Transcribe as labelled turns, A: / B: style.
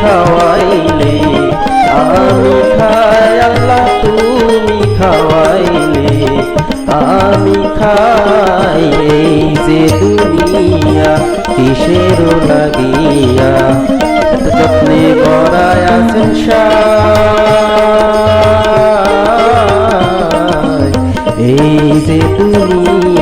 A: খাওয়াইলে আমি খাই আল্লাহ তুমি খাওয়াইলে আমি খাই এই যে দুনিয়া, কিসের লাগিয়া, যত্নে গড়ায় আছেন এই যে দুনিয়া